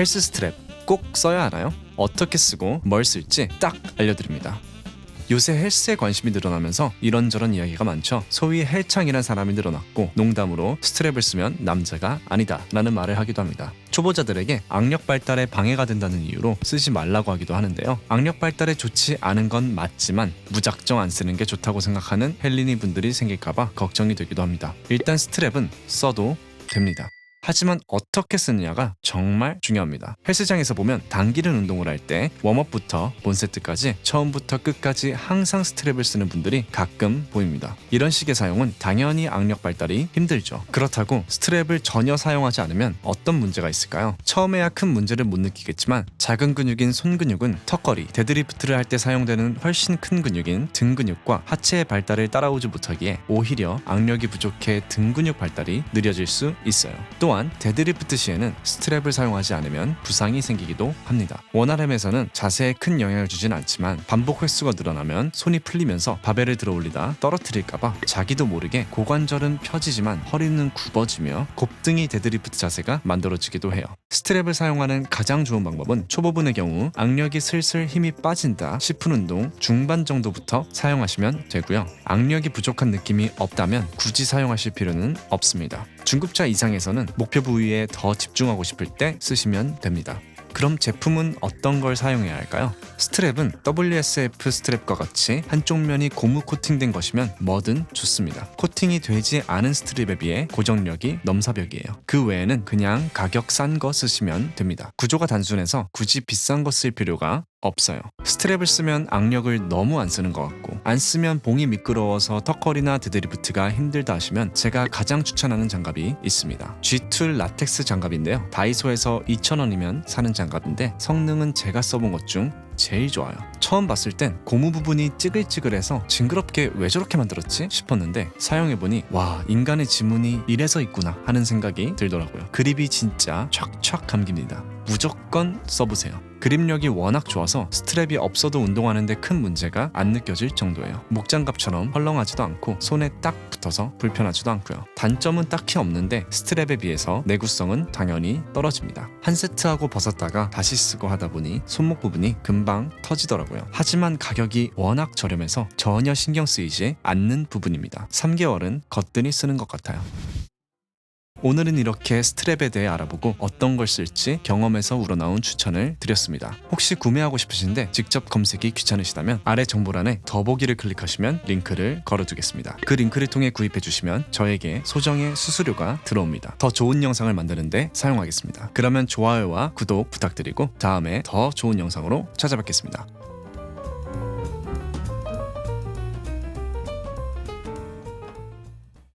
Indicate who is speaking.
Speaker 1: 헬스 스트랩 꼭 써야 하나요? 어떻게 쓰고 뭘 쓸지 딱 알려드립니다. 요새 헬스에 관심이 늘어나면서 이런저런 이야기가 많죠. 소위 헬창이란 사람이 늘어났고 농담으로 스트랩을 쓰면 남자가 아니다 라는 말을 하기도 합니다. 초보자들에게 악력 발달에 방해가 된다는 이유로 쓰지 말라고 하기도 하는데요. 악력 발달에 좋지 않은 건 맞지만 무작정 안 쓰는 게 좋다고 생각하는 헬리니 분들이 생길까봐 걱정이 되기도 합니다. 일단 스트랩은 써도 됩니다. 하지만 어떻게 쓰느냐가 정말 중요합니다. 헬스장에서 보면 당기는 운동을 할 때 웜업부터 본 세트까지 처음부터 끝까지 항상 스트랩을 쓰는 분들이 가끔 보입니다. 이런 식의 사용은 당연히 악력 발달이 힘들죠. 그렇다고 스트랩을 전혀 사용하지 않으면 어떤 문제가 있을까요? 처음에야 큰 문제를 못 느끼겠지만 작은 근육인 손 근육은 턱걸이, 데드리프트를 할 때 사용되는 훨씬 큰 근육인 등 근육과 하체의 발달을 따라오지 못하기에 오히려 악력이 부족해 등 근육 발달이 느려질 수 있어요. 또한 데드리프트 시에는 스트랩을 사용하지 않으면 부상이 생기기도 합니다. 원RM에서는 자세에 큰 영향을 주진 않지만 반복 횟수가 늘어나면 손이 풀리면서 바벨을 들어 올리다 떨어뜨릴까봐 자기도 모르게 고관절은 펴지지만 허리는 굽어지며 곱등이 데드리프트 자세가 만들어지기도 해요. 스트랩을 사용하는 가장 좋은 방법은 초보분의 경우 악력이 슬슬 힘이 빠진다 싶은 운동 중반 정도부터 사용하시면 되고요. 악력이 부족한 느낌이 없다면 굳이 사용하실 필요는 없습니다. 중급자 이상에서는 목표 부위에 더 집중하고 싶을 때 쓰시면 됩니다. 그럼 제품은 어떤 걸 사용해야 할까요? 스트랩은 WSF 스트랩과 같이 한쪽 면이 고무 코팅된 것이면 뭐든 좋습니다. 코팅이 되지 않은 스트랩에 비해 고정력이 넘사벽이에요. 그 외에는 그냥 가격 싼 거 쓰시면 됩니다. 구조가 단순해서 굳이 비싼 거 쓸 필요가 없어요. 스트랩을 쓰면 악력을 너무 안 쓰는 것 같고 안 쓰면 봉이 미끄러워서 턱걸이나 데드리프트가 힘들다 하시면 제가 가장 추천하는 장갑이 있습니다. G2 라텍스 장갑인데요. 다이소에서 2,000원이면 사는 장갑인데 성능은 제가 써본 것 중 제일 좋아요. 처음 봤을 땐 고무 부분이 찌글찌글해서 징그럽게 왜 저렇게 만들었지 싶었는데 사용해보니 와 인간의 지문이 이래서 있구나 하는 생각이 들더라고요. 그립이 진짜 촥촥 감깁니다. 무조건 써보세요. 그립력이 워낙 좋아서 스트랩이 없어도 운동하는데 큰 문제가 안 느껴질 정도예요. 목장갑처럼 헐렁하지도 않고 손에 딱 붙어서 불편하지도 않고요. 단점은 딱히 없는데 스트랩에 비해서 내구성은 당연히 떨어집니다. 한 세트하고 벗었다가 다시 쓰고 하다 보니 손목 부분이 금방 터지더라고요. 하지만 가격이 워낙 저렴해서 전혀 신경 쓰이지 않는 부분입니다. 3개월은 거뜬히 쓰는 것 같아요. 오늘은 이렇게 스트랩에 대해 알아보고 어떤 걸 쓸지 경험에서 우러나온 추천을 드렸습니다. 혹시 구매하고 싶으신데 직접 검색이 귀찮으시다면 아래 정보란에 더보기를 클릭하시면 링크를 걸어두겠습니다. 그 링크를 통해 구입해 주시면 저에게 소정의 수수료가 들어옵니다. 더 좋은 영상을 만드는데 사용하겠습니다. 그러면 좋아요와 구독 부탁드리고 다음에 더 좋은 영상으로 찾아뵙겠습니다.